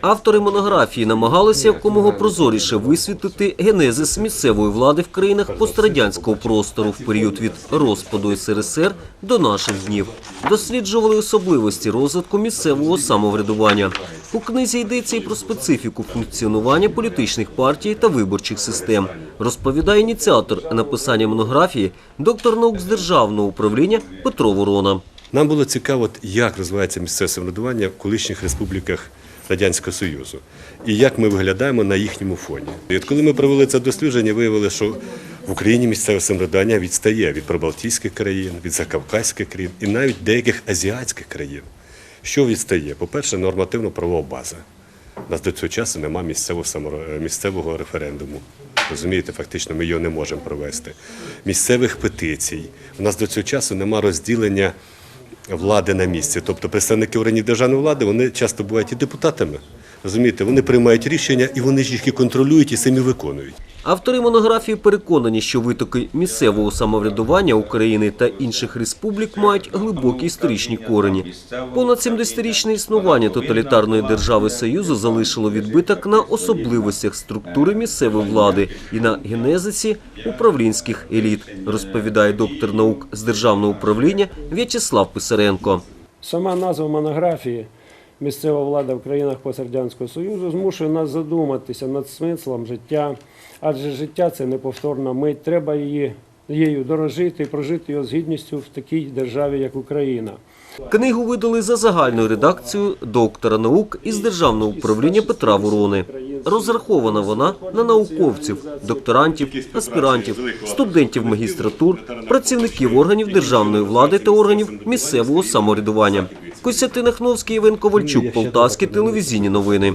Автори монографії намагалися якомога прозоріше висвітлити генезис місцевої влади в країнах пострадянського простору в період від розпаду СРСР до наших днів. Досліджували особливості розвитку місцевого самоврядування. У книзі йдеться і про специфіку функціонування політичних партій та виборчих систем. Розповідає ініціатор написання монографії, доктор наук з державного управління Петро Ворона. Нам було цікаво, як розвивається місцеве самоврядування в колишніх республіках Радянського Союзу і як ми виглядаємо на їхньому фоні. І от коли ми провели це дослідження, виявили, що в Україні місцеве самоврядування відстає від прибалтійських країн, від закавказьких країн і навіть деяких азіатських країн. Що відстає? По-перше, нормативно-правова база. У нас до цього часу немає місцевого, саморо- місцевого референдуму. Розумієте, фактично ми його не можемо провести. Місцевих петицій. У нас до цього часу немає розділення влади на місці. Тобто представники органів державної влади вони часто бувають і депутатами. Розумієте, вони приймають рішення і вони ж їх і контролюють і самі виконують. Автори монографії переконані, що витоки місцевого самоврядування України та інших республік мають глибокі історичні корені. Понад 70-річне існування тоталітарної держави Союзу залишило відбиток на особливостях структури місцевої влади і на генезисі управлінських еліт, розповідає доктор наук з державного управління В'ячеслав Писаренко. Сама назва монографії Місцева влада в країнах пострадянського Союзу змушує нас задуматися над смислом життя, адже життя це неповторна мить. Треба її її дорожити і прожити його з гідністю в такій державі, як Україна. Книгу видали за загальною редакцією доктора наук із державного управління Петра Ворони. Розрахована вона на науковців, докторантів, аспірантів, студентів магістратур, працівників органів державної влади та органів місцевого самоврядування. Костянтин Ахновський, Іван Ковальчук, Полтавські телевізійні новини.